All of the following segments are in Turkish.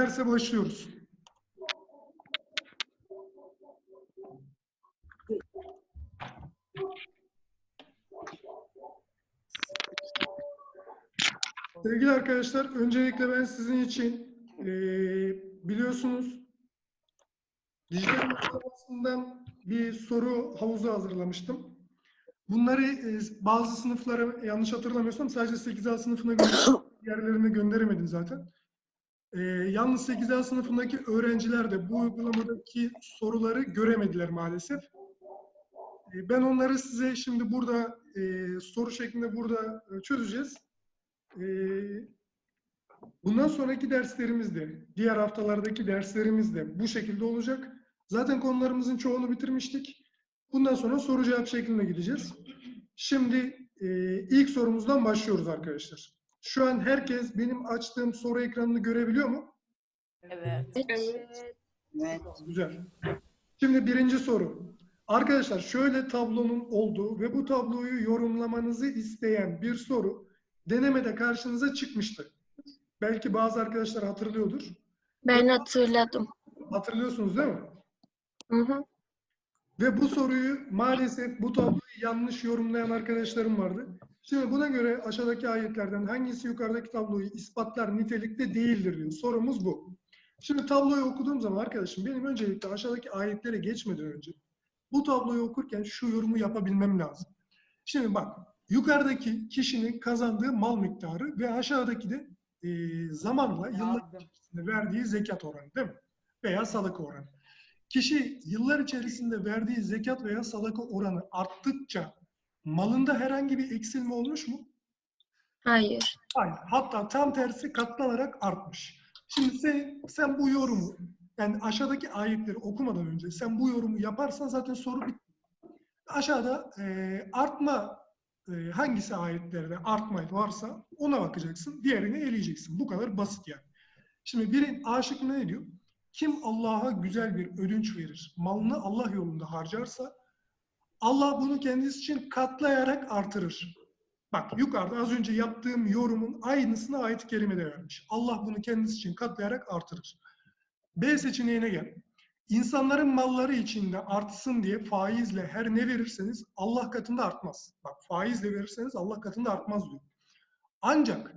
derse başlıyoruz. Sevgili arkadaşlar, öncelikle ben sizin için eee, biliyorsunuz dijital matematikten bir soru havuzu hazırlamıştım. Bunları eee, bazı sınıflara yanlış hatırlamıyorsam sadece 8A sınıfına. Diğerlerine gönderemedim zaten. Eee, yalnız 8A sınıfındaki öğrenciler de bu uygulamadaki soruları göremediler maalesef. Eee, ben onları size şimdi burada eee, soru şeklinde burada e, çözeceğiz. Eee, bundan sonraki derslerimiz de, diğer haftalardaki derslerimiz de bu şekilde olacak. Zaten konularımızın çoğunu bitirmiştik. Bundan sonra soru cevap şeklinde gideceğiz. Şimdi eee, ilk sorumuzdan başlıyoruz arkadaşlar. Şu an herkes benim açtığım soru ekranını görebiliyor mu? Evet. Evet. Güzel. Şimdi birinci soru. Arkadaşlar şöyle tablonun olduğu ve bu tabloyu yorumlamanızı isteyen bir soru denemede karşınıza çıkmıştı. Belki bazı arkadaşlar hatırlıyordur. Ben hatırladım. Hatırlıyorsunuz değil mi? Hı hı. Ve bu soruyu maalesef bu tabloyu yanlış yorumlayan arkadaşlarım vardı. Şimdi buna göre aşağıdaki ayetlerden hangisi yukarıdaki tabloyu ispatlar nitelikte değildir diyor. Sorumuz bu. Şimdi tabloyu okuduğum zaman arkadaşım benim öncelikle aşağıdaki ayetlere geçmeden önce bu tabloyu okurken şu yorumu yapabilmem lazım. Şimdi bak yukarıdaki kişinin kazandığı mal miktarı ve aşağıdaki de e, zamanla yıllar içerisinde verdiği zekat oranı değil mi? Veya sadaka oranı. Kişi yıllar içerisinde verdiği zekat veya sadaka oranı arttıkça malında herhangi bir eksilme olmuş mu? Hayır. Hayır. Hatta tam tersi katlanarak artmış. Şimdi sen, sen bu yorumu yani aşağıdaki ayetleri okumadan önce sen bu yorumu yaparsan zaten soru bitti. Aşağıda e, artma e, hangisi ayetlerde artma varsa ona bakacaksın. Diğerini eleyeceksin. Bu kadar basit yani. Şimdi birin aşık ne diyor? Kim Allah'a güzel bir ödünç verir, malını Allah yolunda harcarsa Allah bunu kendisi için katlayarak artırır. Bak yukarıda az önce yaptığım yorumun aynısını ayet-i kerimede vermiş. Allah bunu kendisi için katlayarak artırır. B seçeneğine gel. İnsanların malları içinde artsın diye faizle her ne verirseniz Allah katında artmaz. Bak faizle verirseniz Allah katında artmaz diyor. Ancak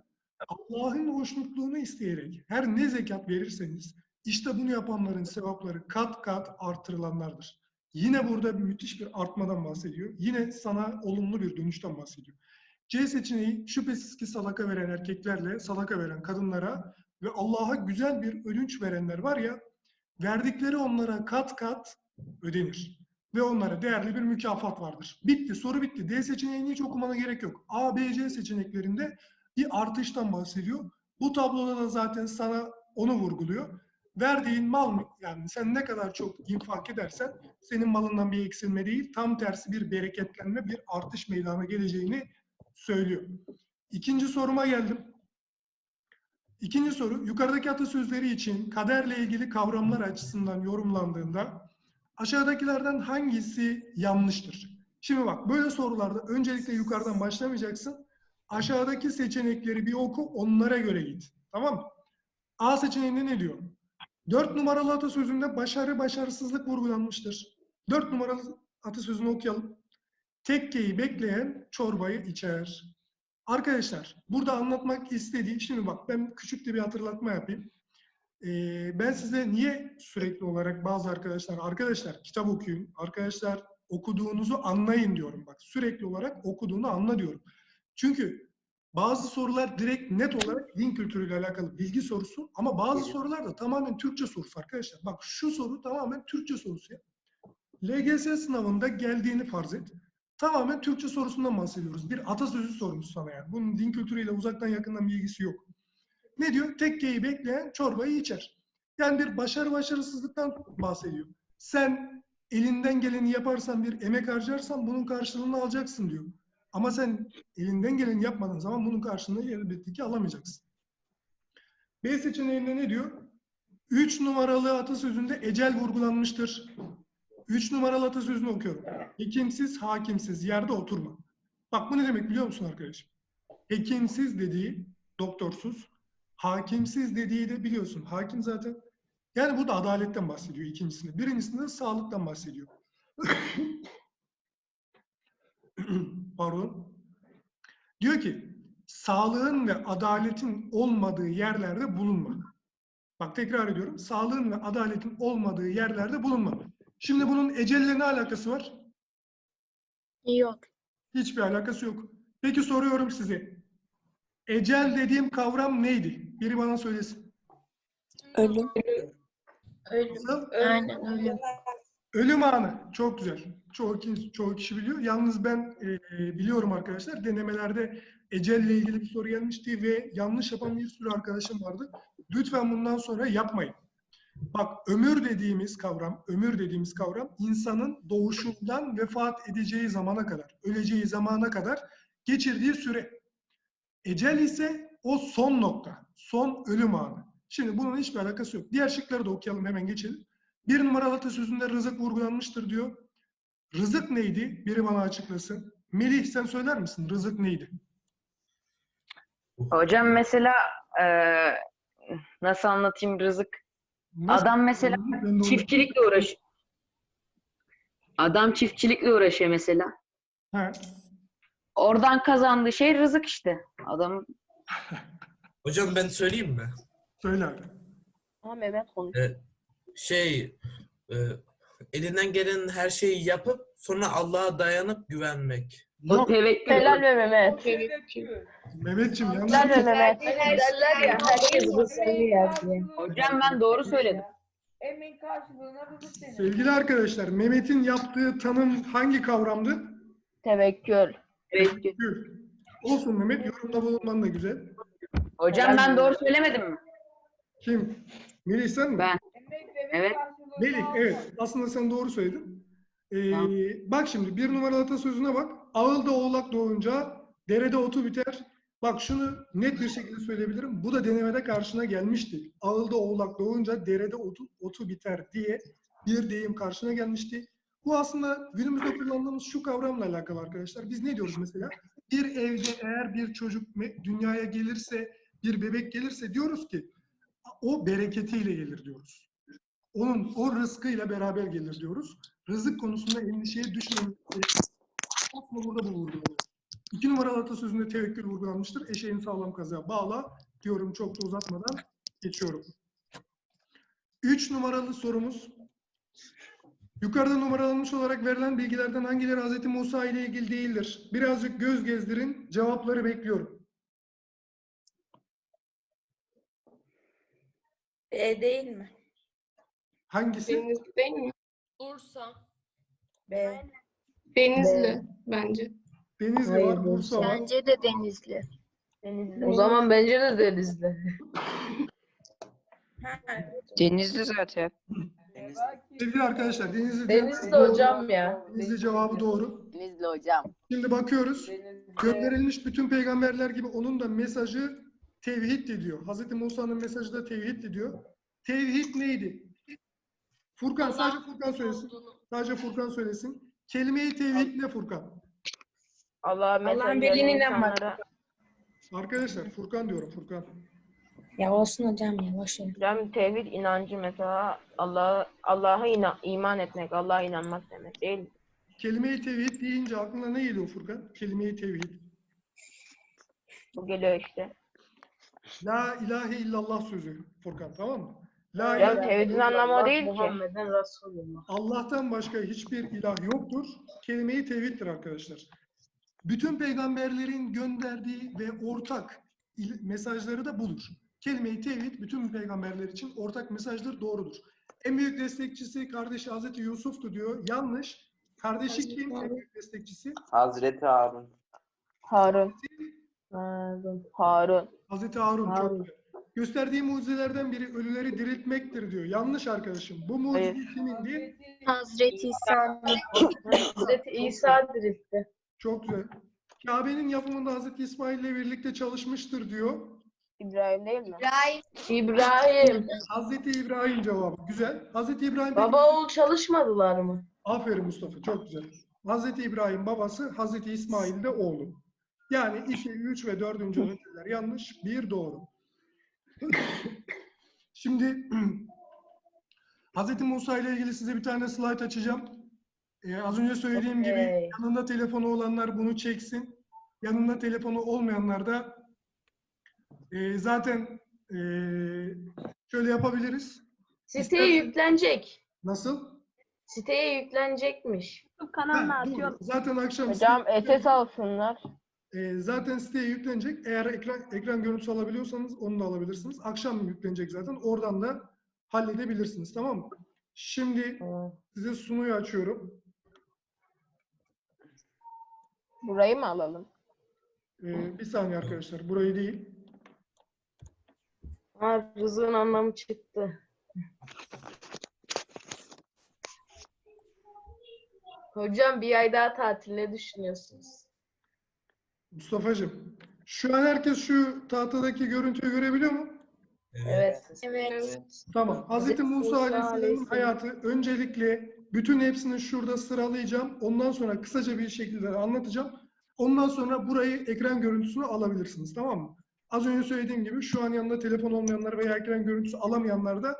Allah'ın hoşnutluğunu isteyerek her ne zekat verirseniz işte bunu yapanların sevapları kat kat artırılanlardır. Yine burada bir müthiş bir artmadan bahsediyor. Yine sana olumlu bir dönüşten bahsediyor. C seçeneği şüphesiz ki sadaka veren erkeklerle sadaka veren kadınlara ve Allah'a güzel bir ödünç verenler var ya verdikleri onlara kat kat ödenir. Ve onlara değerli bir mükafat vardır. Bitti, soru bitti. D seçeneğini hiç okumana gerek yok. A, B, C seçeneklerinde bir artıştan bahsediyor. Bu tabloda da zaten sana onu vurguluyor. Verdiğin mal mı? Yani sen ne kadar çok infak edersen senin malından bir eksilme değil, tam tersi bir bereketlenme, bir artış meydana geleceğini söylüyor. İkinci soruma geldim. İkinci soru, yukarıdaki atasözleri için kaderle ilgili kavramlar açısından yorumlandığında aşağıdakilerden hangisi yanlıştır? Şimdi bak böyle sorularda öncelikle yukarıdan başlamayacaksın. Aşağıdaki seçenekleri bir oku, onlara göre git. Tamam mı? A seçeneğinde ne diyor? Dört numaralı atasözünde başarı başarısızlık vurgulanmıştır. Dört numaralı atasözünü okuyalım. Tekkeyi bekleyen çorbayı içer. Arkadaşlar burada anlatmak istediğim, şimdi bak ben küçük de bir hatırlatma yapayım. Ee, ben size niye sürekli olarak bazı arkadaşlar, arkadaşlar kitap okuyun, arkadaşlar okuduğunuzu anlayın diyorum bak. Sürekli olarak okuduğunu anla diyorum. Çünkü bazı sorular direkt net olarak din kültürüyle alakalı bilgi sorusu ama bazı sorular da tamamen Türkçe sorusu arkadaşlar. Bak şu soru tamamen Türkçe sorusu ya. LGS sınavında geldiğini farz et. Tamamen Türkçe sorusundan bahsediyoruz. Bir atasözü sormuş sana yani. Bunun din kültürüyle uzaktan yakından bir ilgisi yok. Ne diyor? Tekkeyi bekleyen çorbayı içer. Yani bir başarı başarısızlıktan bahsediyor. Sen elinden geleni yaparsan bir emek harcarsan bunun karşılığını alacaksın diyor. Ama sen elinden geleni yapmadığın zaman bunun karşılığını elbette ki alamayacaksın. B seçeneğinde ne diyor? Üç numaralı atasözünde ecel vurgulanmıştır. Üç numaralı atasözünü okuyorum. Hekimsiz, hakimsiz yerde oturma. Bak bu ne demek biliyor musun arkadaşım? Hekimsiz dediği doktorsuz, Hakimsiz dediği de biliyorsun. Hakim zaten. Yani burada adaletten bahsediyor ikincisinde. Birincisinde sağlıktan bahsediyor. Pardon. Diyor ki sağlığın ve adaletin olmadığı yerlerde bulunma. Bak tekrar ediyorum. Sağlığın ve adaletin olmadığı yerlerde bulunma. Şimdi bunun ecelle ne alakası var? Yok. Hiçbir alakası yok. Peki soruyorum size. Ecel dediğim kavram neydi? Biri bana söylesin. Ölüm. Nasıl? Aynen öyle. Ölüm anı. Çok güzel. Çoğu, ki- çoğu kişi biliyor. Yalnız ben e, biliyorum arkadaşlar. Denemelerde ecelle ilgili bir soru gelmişti ve yanlış yapan bir sürü arkadaşım vardı. Lütfen bundan sonra yapmayın. Bak ömür dediğimiz kavram, ömür dediğimiz kavram insanın doğuşundan vefat edeceği zamana kadar, öleceği zamana kadar geçirdiği süre. Ecel ise o son nokta, son ölüm anı. Şimdi bunun hiçbir alakası yok. Diğer şıkları da okuyalım hemen geçelim. Bir numaralı atasözünde rızık vurgulanmıştır diyor. Rızık neydi? Biri bana açıklasın. Melih sen söyler misin? Rızık neydi? Hocam mesela eee, nasıl anlatayım rızık? Nasıl- Adam mesela çiftçilikle uğraş. Adam çiftçilikle uğraşıyor mesela. He. Oradan kazandığı şey rızık işte. Adam Hocam ben söyleyeyim mi? Söyle abi. Ama Mehmet konuş. Ee, şey e, elinden gelen her şeyi yapıp sonra Allah'a dayanıp güvenmek. Yok tevekkül. Helal be Mehmet. Mehmetciğim yanlış. Helal be Mehmet. Derler ya herkes bu seni yer diye. Hocam ben doğru söyledim. Emin karşılığına rızık denir. Sevgili arkadaşlar Mehmet'in yaptığı tanım hangi kavramdı? Tevekkül. Tevekkül. Olsun Mehmet yorumda bulunman da güzel. Hocam ben doğru söylemedim mi? Kim? Melih sen mi? Ben. Evet. Melih evet aslında sen doğru söyledin. Ee, Tamam. Bak şimdi bir numaralı atasözüne bak. Ağılda oğlak doğunca derede otu biter. Bak şunu net bir şekilde söyleyebilirim. Bu da denemede karşına gelmişti. Ağılda oğlak doğunca derede otu, otu biter diye bir deyim karşına gelmişti. Bu aslında günümüzde kullandığımız şu kavramla alakalı arkadaşlar. Biz ne diyoruz mesela? Bir evde eğer bir çocuk dünyaya gelirse, bir bebek gelirse diyoruz ki o bereketiyle gelir diyoruz. Onun o rızkıyla beraber gelir diyoruz. Rızık konusunda endişeye düşmeyin. Aslında burada bu vurgulanıyor. İki numaralı atasözünde tevekkül vurgulanmıştır. Eşeğin sağlam kazığa bağla diyorum çok da uzatmadan geçiyorum. Üç numaralı sorumuz. Yukarıda numaralanmış olarak verilen bilgilerden hangileri Hz. Musa ile ilgili değildir? Birazcık göz gezdirin. Cevapları bekliyorum. E değil mi? Hangisi? Denizli değil mi? Bursa. B. Denizli bence. Denizli Hayır, var, Bursa var. Bence de Denizli. Denizli. O zaman bence de Denizli. Denizli zaten. Sevgili arkadaşlar Denizli, Denizli hocam ya. Denizli cevabı doğru. Denizli hocam. Şimdi bakıyoruz. Gönderilmiş bütün peygamberler gibi onun da mesajı tevhid diyor. Hz. Musa'nın mesajı da tevhid diyor. Tevhid neydi? Furkan sadece Furkan söylesin. Sadece Furkan söylesin. Kelime-i tevhid ne Furkan? Allah'a Allah'ın birliğine inanmak. Arkadaşlar Furkan diyorum Furkan. Ya olsun hocam ya boş ver. Hocam tevhid inancı mesela Allah Allah'a ina- iman etmek, Allah'a inanmak demek değil mi? Kelime-i tevhid deyince aklına ne geliyor Furkan? Kelime-i tevhid. Bu geliyor işte. La ilahe illallah sözü Furkan tamam mı? La ilahe tevhidin anlamı o değil ki. Allah'tan başka hiçbir ilah yoktur. Kelime-i tevhiddir arkadaşlar. Bütün peygamberlerin gönderdiği ve ortak mesajları da budur. Kelime-i tevhid bütün peygamberler için ortak mesajdır, doğrudur. En büyük destekçisi kardeşi Hazreti Yusuf'tu diyor. Yanlış. Kardeşi kim? En büyük destekçisi Hazreti Harun. Harun. Harun. Harun. Hazreti Harun. Çok Harun. güzel. Gösterdiği mucizelerden biri ölüleri diriltmektir diyor. Yanlış arkadaşım. Bu mucize Hayır. kimindi? Hazreti İsa'nın Hazreti İsa diriltti. Çok güzel. Kabe'nin yapımında Hazreti İsmail ile birlikte çalışmıştır diyor. İbrahim değil mi? İbrahim. Hazreti İbrahim cevabı. Güzel. Hazreti İbrahim Baba oğul çalışmadılar mı? Aferin Mustafa. Çok güzel. Hazreti İbrahim babası, Hazreti İsmail de oğlu. Yani 2, 3 ve 4. önceler yanlış. Bir doğru. Şimdi Hz. Musa ile ilgili size bir tane slide açacağım. Ee, az önce söylediğim gibi Okey. yanında telefonu olanlar bunu çeksin. Yanında telefonu olmayanlar da e, zaten e, şöyle yapabiliriz. Siteye yüklenecek. Nasıl? Siteye yüklenecekmiş. Ha, doğru. Zaten akşam Hocam SS alsınlar. E, zaten siteye yüklenecek. Eğer ekran, ekran görüntüsü alabiliyorsanız onu da alabilirsiniz. Akşam yüklenecek zaten. Oradan da halledebilirsiniz. Tamam mı? Şimdi size sunuyu açıyorum. Burayı mı alalım? Ee, bir saniye arkadaşlar. Burayı değil. Ha, rızığın anlamı çıktı. Hocam bir ay daha tatil ne düşünüyorsunuz? Mustafa'cığım. Şu an herkes şu tahtadaki görüntüyü görebiliyor mu? Evet. Evet. Tamam. Hz. Hazreti Musa Aleyhisselam'ın Aleyhisselam. hayatı öncelikle bütün hepsini şurada sıralayacağım. Ondan sonra kısaca bir şekilde anlatacağım. Ondan sonra burayı ekran görüntüsünü alabilirsiniz. Tamam mı? Az önce söylediğim gibi şu an yanında telefon olmayanlar veya ekran görüntüsü alamayanlar da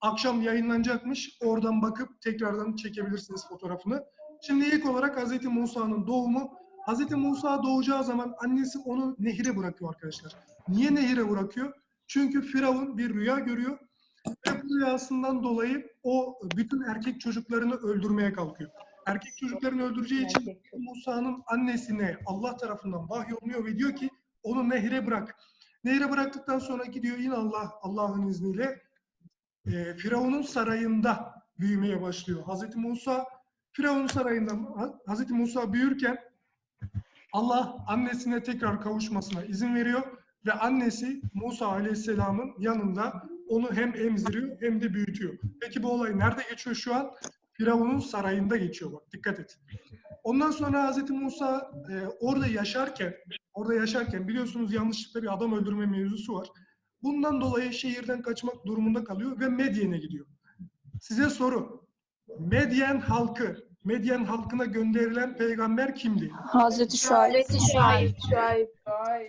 akşam yayınlanacakmış. Oradan bakıp tekrardan çekebilirsiniz fotoğrafını. Şimdi ilk olarak Hz. Musa'nın doğumu. Hz. Musa doğacağı zaman annesi onu nehire bırakıyor arkadaşlar. Niye nehire bırakıyor? Çünkü Firavun bir rüya görüyor ve bu rüyasından dolayı o bütün erkek çocuklarını öldürmeye kalkıyor. Erkek çocuklarını öldüreceği için. Musa'nın annesine Allah tarafından vahyolunuyor ve diyor ki onu nehre bırak. Nehre bıraktıktan sonra gidiyor yine Allah Allah'ın izniyle e, Firavun'un sarayında büyümeye başlıyor. Hazreti Musa Firavun sarayında Hazreti Musa büyürken Allah annesine tekrar kavuşmasına izin veriyor ve annesi Musa Aleyhisselam'ın yanında onu hem emziriyor hem de büyütüyor. Peki bu olay nerede geçiyor şu an? Firavun'un sarayında geçiyor bak dikkat et. Ondan sonra Hz. Musa e, orada yaşarken, orada yaşarken biliyorsunuz yanlışlıkla bir adam öldürme mevzusu var. Bundan dolayı şehirden kaçmak durumunda kalıyor ve Medyen'e gidiyor. Size soru. Medyen halkı, Medyen halkına gönderilen peygamber kimdi? Hazreti Şuayb. Hazreti Şuayb. Şuayb.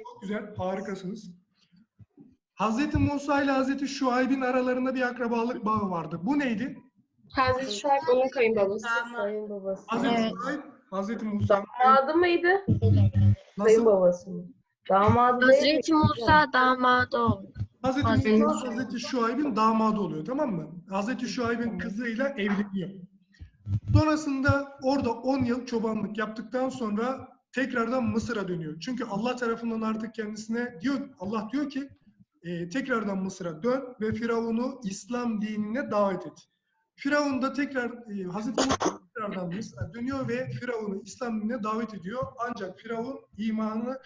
Çok güzel, harikasınız. Hz. Musa ile Hz. Şuayb'in aralarında bir akrabalık bağı vardı. Bu neydi? Hazreti Şuayb onun kayınbabası. Sayın babası. Hz. Evet. Şuayb, Hz. Musa. Damadı mıydı? Nasıl? babası mı? Damadı Hazreti? Musa damadı oldu. Hz. Hazreti Musa, Hz. Şuayb'in damadı oluyor tamam mı? Hz. Şuayb'in kızıyla evleniyor. Sonrasında orada 10 yıl çobanlık yaptıktan sonra tekrardan Mısır'a dönüyor. Çünkü Allah tarafından artık kendisine diyor, Allah diyor ki e, tekrardan Mısır'a dön ve Firavun'u İslam dinine davet et. Firavun da tekrar e, Hazreti Musa tekrardan Mısır'a dönüyor ve Firavun'u İslam dinine davet ediyor. Ancak Firavun imanı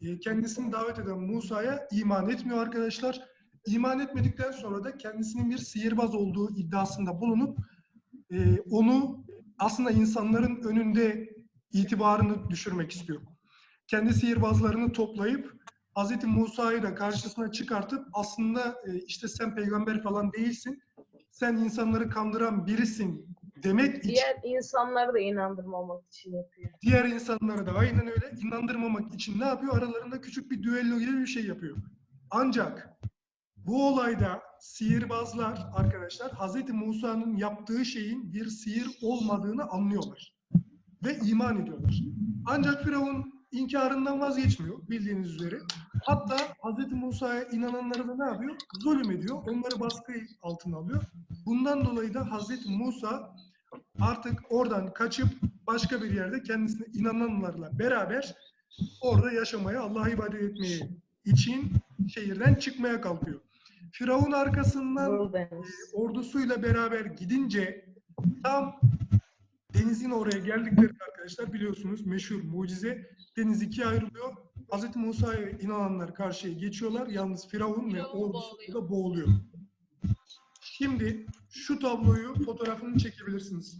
e, kendisini davet eden Musa'ya iman etmiyor arkadaşlar. İman etmedikten sonra da kendisinin bir sihirbaz olduğu iddiasında bulunup e, onu aslında insanların önünde itibarını düşürmek istiyor. Kendi sihirbazlarını toplayıp Hz. Musa'yı da karşısına çıkartıp aslında e, işte sen peygamber falan değilsin, sen insanları kandıran birisin demek için Diğer insanları da inandırmamak için yapıyor. diğer insanları da aynen öyle inandırmamak için ne yapıyor? Aralarında küçük bir düello gibi bir şey yapıyor. Ancak bu olayda sihirbazlar arkadaşlar Hz. Musa'nın yaptığı şeyin bir sihir olmadığını anlıyorlar. Ve iman ediyorlar. Ancak Firavun inkarından vazgeçmiyor bildiğiniz üzere. Hatta Hz. Musa'ya inananları da ne yapıyor? Zulüm ediyor. Onları baskı altına alıyor. Bundan dolayı da Hz. Musa artık oradan kaçıp başka bir yerde kendisine inananlarla beraber orada yaşamaya, Allah'a ibadet etmeye için şehirden çıkmaya kalkıyor. Firavun arkasından deniz. ordusuyla beraber gidince tam denizin oraya geldiklerinde arkadaşlar biliyorsunuz meşhur mucize deniz ikiye ayrılıyor. Hz. Musa'ya inananlar karşıya geçiyorlar. Yalnız Firavun ve ordusu da boğuluyor. Şimdi şu tabloyu fotoğrafını çekebilirsiniz.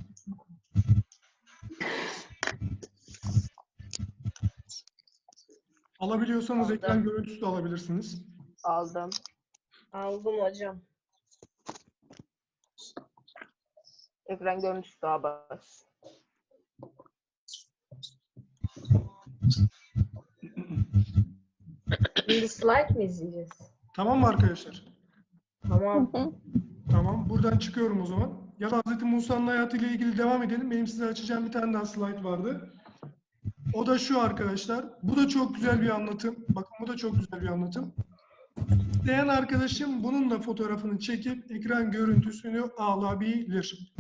Alabiliyorsanız Aldım. ekran görüntüsü de alabilirsiniz. Aldım. Aldım hocam. Ekran görüntüsü daha bas. Şimdi slide mi izleyeceğiz? Tamam mı arkadaşlar? Tamam. Tamam. Buradan çıkıyorum o zaman. Ya da Hz. Musa'nın hayatıyla ilgili devam edelim. Benim size açacağım bir tane daha slide vardı. O da şu arkadaşlar. Bu da çok güzel bir anlatım. Bakın bu da çok güzel bir anlatım. İsteyen arkadaşım bunun da fotoğrafını çekip ekran görüntüsünü alabilir.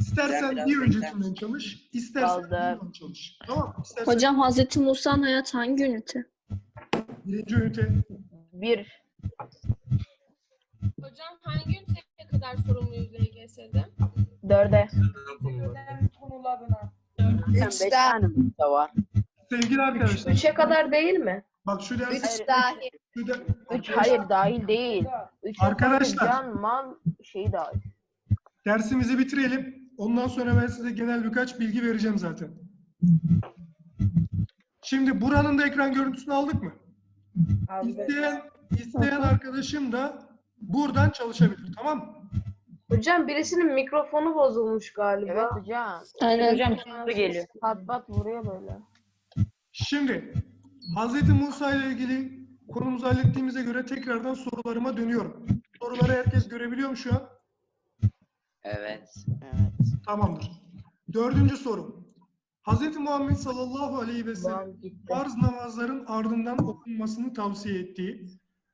İstersen bir öncekinden çalış, istersen Aldım. bundan çalış. Tamam mı? İstersen Hocam Hazreti Musa'nın hayatı hangi ünite? birinci ünite. Bir. Hocam hangi üniteye kadar sorumluyuz LGS'de? Dörde. Beş tane ünite var. Sevgili arkadaşlar, Üçe kadar değil mi? bak şu ders... Üç dahil. Şu de, Üç hayır dahil değil. Üç Arkadaşlar. Can, mal şeyi dahil. Dersimizi bitirelim. Ondan sonra ben size genel birkaç bilgi vereceğim zaten. Şimdi buranın da ekran görüntüsünü aldık mı? İsteyen, isteyen arkadaşım da buradan çalışabilir. Tamam mı? Hocam birisinin mikrofonu bozulmuş galiba. Evet hocam. Aynen. Hocam soru geliyor. Pat pat vuruyor böyle. Şimdi Hz. Musa ile ilgili konumuzu hallettiğimize göre tekrardan sorularıma dönüyorum. Soruları herkes görebiliyor mu şu an? Evet. Tamamdır. Dördüncü soru. Hz. Muhammed sallallahu aleyhi ve sellem farz namazların ardından okunmasını tavsiye ettiği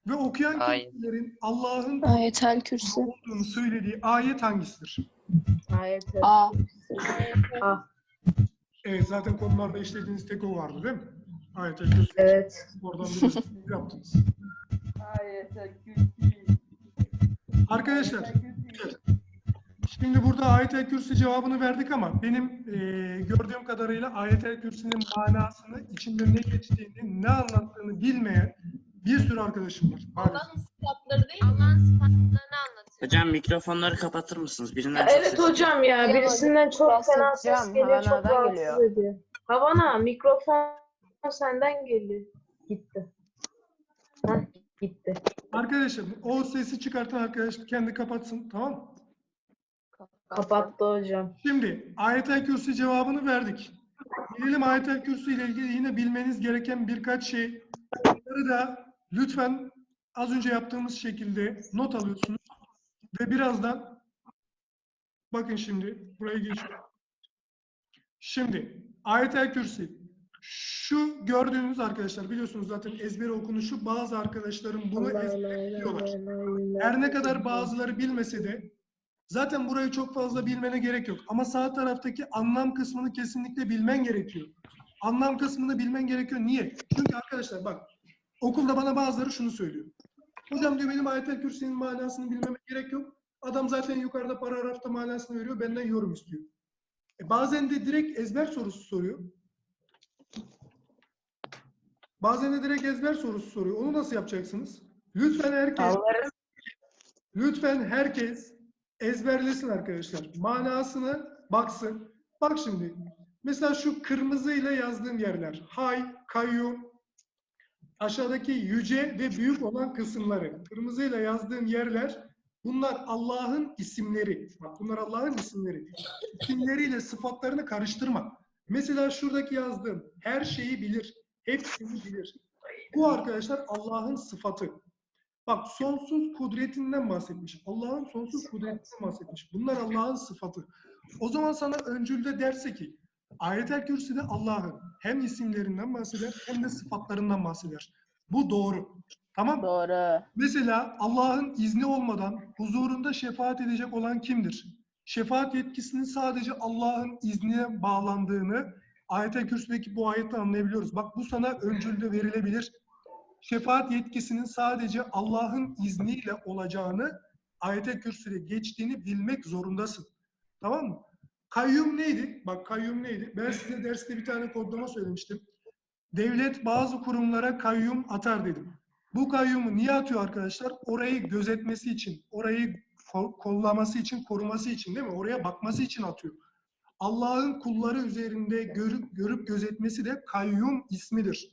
ve okuyan Ayet. kimselerin Allah'ın Ayetel Kürsi. olduğunu söylediği ayet hangisidir? Ayet. A. Ah, Evet zaten konularda işlediğiniz tek o vardı değil mi? Ayet el Kürsü. evet. Oradan biraz yaptınız. Arkadaşlar evet. şimdi burada ayet-el kürsü cevabını verdik ama benim eee, gördüğüm kadarıyla ayet-el kürsünün manasını, içinde ne geçtiğini, ne anlattığını bilmeyen bir sürü arkadaşım var. Allah'ın sıfatları değil mi? Allah'ın sıfatlarını anlatıyor. Hocam mikrofonları kapatır mısınız? Birinden çok Evet hocam ya birisinden çok fena ses geliyor, çok Havana'dan rahatsız geliyor. ediyor. Havana mikrofon senden geliyor. Gitti. Hah, gitti. Arkadaşlar o sesi çıkartan arkadaş kendi kapatsın tamam mı? Kapattı hocam. Şimdi ayetel kürsü cevabını verdik. Gelelim ayetel kürsü ile ilgili yine bilmeniz gereken birkaç şey. Bunları da lütfen az önce yaptığımız şekilde not alıyorsunuz. Ve birazdan bakın şimdi buraya geçiyorum. Şimdi ayetel kürsü şu gördüğünüz arkadaşlar biliyorsunuz zaten ezbere okunuşu bazı arkadaşlarım bunu ezberliyorlar. Her ne kadar bazıları bilmese de zaten burayı çok fazla bilmene gerek yok. Ama sağ taraftaki anlam kısmını kesinlikle bilmen gerekiyor. Anlam kısmını bilmen gerekiyor. Niye? Çünkü arkadaşlar bak okulda bana bazıları şunu söylüyor. Hocam diyor benim ayetel kürsünün manasını bilmeme gerek yok. Adam zaten yukarıda paragrafta manasını veriyor. Benden yorum istiyor. E bazen de direkt ezber sorusu soruyor. Bazen de direkt ezber sorusu soruyor. Onu nasıl yapacaksınız? Lütfen herkes Lütfen herkes ezberlesin arkadaşlar. Manasını baksın. Bak şimdi. Mesela şu kırmızıyla yazdığım yerler. Hay, kayyum, aşağıdaki yüce ve büyük olan kısımları. Kırmızıyla yazdığım yerler bunlar Allah'ın isimleri. Bak bunlar Allah'ın isimleri. İsimleriyle sıfatlarını karıştırma. Mesela şuradaki yazdığım her şeyi bilir. Hepsini bilir. Bu arkadaşlar Allah'ın sıfatı. Bak sonsuz kudretinden bahsetmiş. Allah'ın sonsuz kudretinden bahsetmiş. Bunlar Allah'ın sıfatı. O zaman sana öncülde derse ki Ayet-el Kürsi'de Allah'ın hem isimlerinden bahseder hem de sıfatlarından bahseder. Bu doğru. Tamam? Doğru. Mesela Allah'ın izni olmadan huzurunda şefaat edecek olan kimdir? Şefaat yetkisinin sadece Allah'ın iznine bağlandığını Ayet-el Kürsü'deki bu ayette anlayabiliyoruz. Bak bu sana öncülde verilebilir. Şefaat yetkisinin sadece Allah'ın izniyle olacağını Ayet-el Kürsü'de geçtiğini bilmek zorundasın. Tamam mı? Kayyum neydi? Bak kayyum neydi? Ben size derste bir tane kodlama söylemiştim. Devlet bazı kurumlara kayyum atar dedim. Bu kayyumu niye atıyor arkadaşlar? Orayı gözetmesi için, orayı ko- kollaması için, koruması için değil mi? Oraya bakması için atıyor. Allah'ın kulları üzerinde görüp, görüp gözetmesi de kayyum ismidir.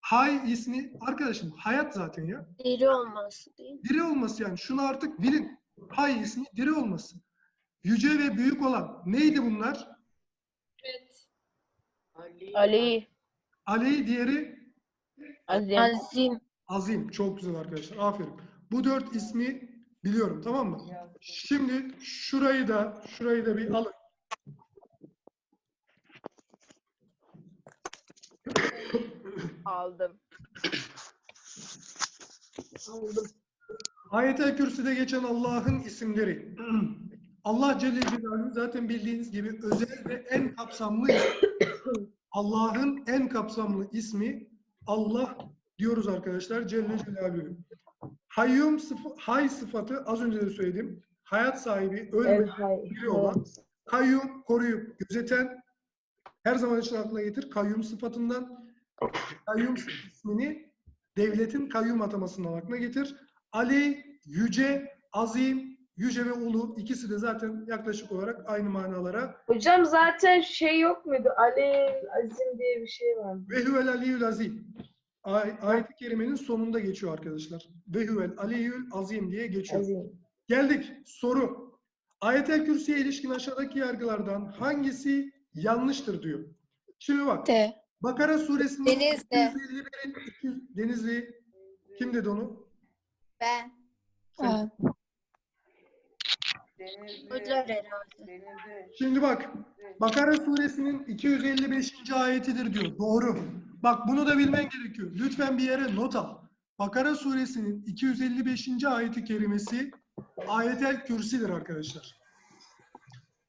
Hay ismi, arkadaşım hayat zaten ya. Diri olması değil mi? Diri olması yani. Şunu artık bilin. Hay ismi diri olması. Yüce ve büyük olan. Neydi bunlar? Evet. Ali. Ali diğeri Azim. Azim. Azim. Çok güzel arkadaşlar. Aferin. Bu dört ismi biliyorum tamam mı? Şimdi şurayı da şurayı da bir alın. Aldım. Aldım. Ayet-el Kürsü'de geçen Allah'ın isimleri. Allah Celle Celaluhu zaten bildiğiniz gibi özel ve en kapsamlı. Allah'ın en kapsamlı ismi Allah diyoruz arkadaşlar Celle Celaluhu. Hayyum sıf- hay sıfatı az önce de söyledim. Hayat sahibi, ölmeyen, biri olan. Kayyum koruyup gözeten. Her zaman için aklına getir. Kayyum sıfatından kayyum ismini devletin kayyum atamasından aklına getir. Ali, yüce, azim, yüce ve ulu ikisi de zaten yaklaşık olarak aynı manalara. Hocam zaten şey yok muydu? Ali Azim diye bir şey var. Ve huvel aliyyül azim. Ay, ayet-i kerimenin sonunda geçiyor arkadaşlar. Ve huvel aliyyül azim diye geçiyor. Azim. Geldik. Soru. Ayetel Kürsi'ye ilişkin aşağıdaki yargılardan hangisi yanlıştır diyor. Şimdi bak. D. Bakara suresinin Denizli. 251'in 200 Denizli kim dedi onu? Ben. Herhalde. Şimdi bak. Bakara suresinin 255. ayetidir diyor. Doğru. Bak bunu da bilmen gerekiyor. Lütfen bir yere not al. Bakara suresinin 255. ayeti kerimesi ayetel kürsidir arkadaşlar.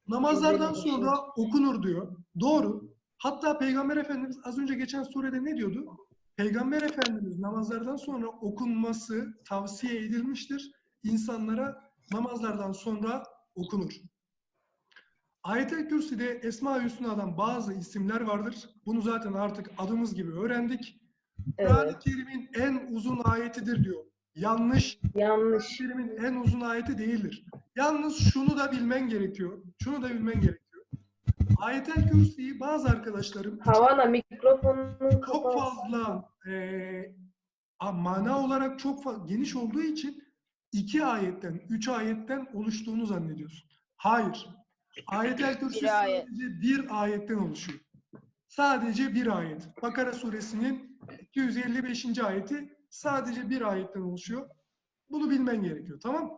Namazlardan sonra okunur diyor. Doğru. Hatta Peygamber Efendimiz az önce geçen surede ne diyordu? Peygamber Efendimiz namazlardan sonra okunması tavsiye edilmiştir. İnsanlara namazlardan sonra okunur. Ayet-el Kürsi'de Esma-i Hüsna'dan bazı isimler vardır. Bunu zaten artık adımız gibi öğrendik. Kur'an-ı Evet. Kerim'in en uzun ayetidir diyor. Yanlış. Yanlış. Kerim'in en uzun ayeti değildir. Yalnız şunu da bilmen gerekiyor. Şunu da bilmen gerekiyor. Ayet-el Kürsi'yi bazı arkadaşlarım Havana mikrofonunu çok fazla a- mana olarak çok geniş olduğu için iki ayetten, üç ayetten oluştuğunu zannediyorsun. Hayır. Ayet-el Kürsi Bir ayet. sadece bir ayetten oluşuyor. Sadece bir ayet. Bakara suresinin 255. ayeti sadece bir ayetten oluşuyor. Bunu bilmen gerekiyor. Tamam mı?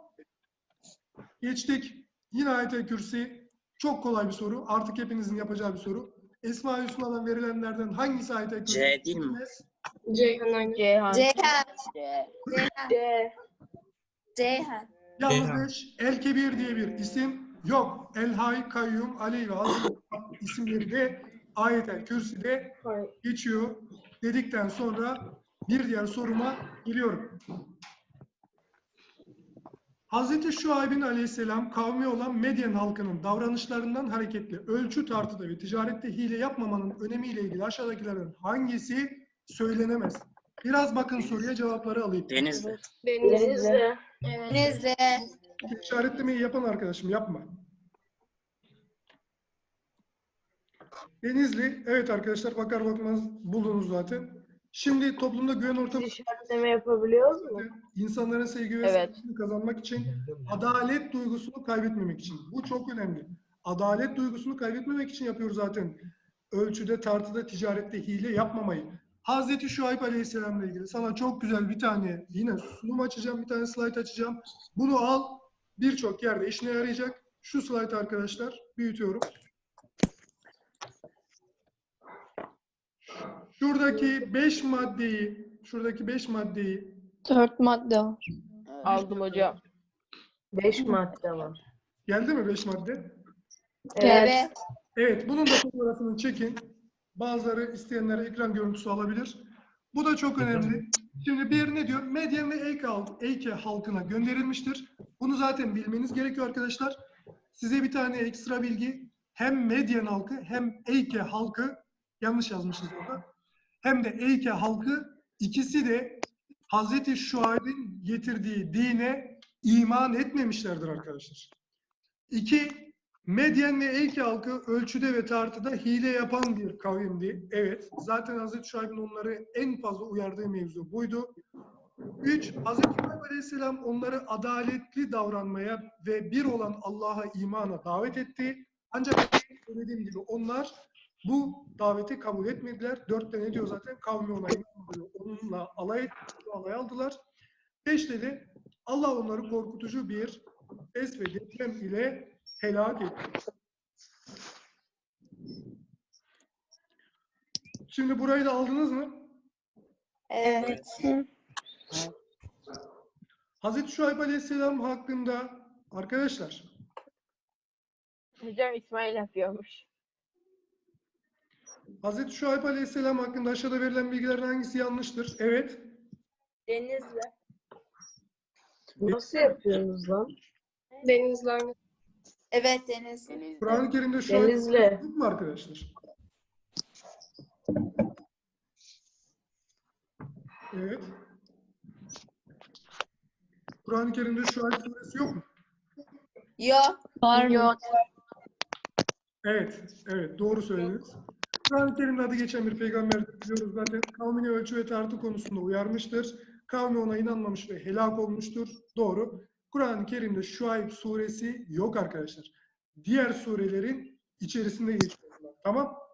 Geçtik. Yine ayet-el kürsi. Çok kolay bir soru. Artık hepinizin yapacağı bir soru. Esma-i Hüsna'dan verilenlerden hangisi ayet-el kürsi? C değil mi? Ceyhan Ceyhan. Ceyhan. Ceyhan. Ceyhan. Yalnız El Kebir diye bir isim yok. El Hay, Kayyum, Ali ve Azim isimleri de ayet-el kürsüde geçiyor dedikten sonra bir diğer soruma geliyorum. Hazreti Şuayb'in aleyhisselam kavmi olan Medyen halkının davranışlarından hareketle ölçü tartıda ve ticarette hile yapmamanın önemiyle ilgili aşağıdakilerden hangisi söylenemez? Biraz bakın soruya cevapları alayım. Denizli. Denizli. Denizli. Evet. Denizli. İşaretlemeyi yapan arkadaşım yapma. Denizli, evet arkadaşlar bakar bakmaz buldunuz zaten. Şimdi toplumda güven ortamı İşaretleme yapabiliyoruz mu? insanların sevgi ve Evet. kazanmak için adalet duygusunu kaybetmemek için. Bu çok önemli. Adalet duygusunu kaybetmemek için yapıyor zaten. Ölçüde, tartıda, ticarette hile yapmamayı. Hazreti Şuayb Aleyhisselam'la ilgili sana çok güzel bir tane yine sunum açacağım, bir tane slide açacağım. Bunu al, birçok yerde işine yarayacak. Şu slide arkadaşlar, büyütüyorum. Şuradaki 5 maddeyi, şuradaki 5 maddeyi Dört madde var. Aldım hocam. Beş madde var. geldi mi 5 madde? Evet. Evet. Bunun da fotoğrafını çekin. Bazıları isteyenler ekran görüntüsü alabilir. Bu da çok önemli. Şimdi bir ne diyor? Medyen ve Eyke, halk- Eyke halkına gönderilmiştir. Bunu zaten bilmeniz gerekiyor arkadaşlar. Size bir tane ekstra bilgi. Hem Medyen halkı hem Eyke halkı, yanlış yazmışız orada. Hem de Eyke halkı ikisi de Hazreti Şuayb'in getirdiği dine iman etmemişlerdir arkadaşlar. İki, Medyen ve Eyke halkı ölçüde ve tartıda hile yapan bir kavimdi. Evet, zaten Hazreti Şuayb'in onları en fazla uyardığı mevzu buydu. Üç, Hazreti Şuayb Aleyhisselam onları adaletli davranmaya ve bir olan Allah'a imana davet etti. Ancak dediğim gibi onlar Bu daveti kabul etmediler. Dörtte ne diyor zaten? Kavmi ona. Onunla alay etti, alay aldılar. Beşte de Allah onları korkutucu bir ses ve deprem ile helak etti. Şimdi burayı da aldınız mı? Evet. Hazreti Şuayb Aleyhisselam hakkında arkadaşlar Hocam İsmail yapıyormuş. Hazreti Şuayb Aleyhisselam hakkında aşağıda verilen bilgilerin hangisi yanlıştır? Evet. Denizli. Nasıl yapıyorsunuz lan? Denizler. Evet Deniz. Kur'an-ı Kerim'de Şuayb Denizli. yok mu arkadaşlar? Evet. Kur'an-ı Kerim'de Şuayb suresi yok mu? Yok. Var mı? Evet, evet doğru söylediniz. Kur'an-ı Kerim'de adı geçen bir peygamber biliyoruz zaten. Kavmini ölçü ve tartı konusunda uyarmıştır. Kavmi ona inanmamış ve helak olmuştur. Doğru. Kur'an-ı Kerim'de Şuayb suresi yok arkadaşlar. Diğer surelerin içerisinde geçiyor. Tamam.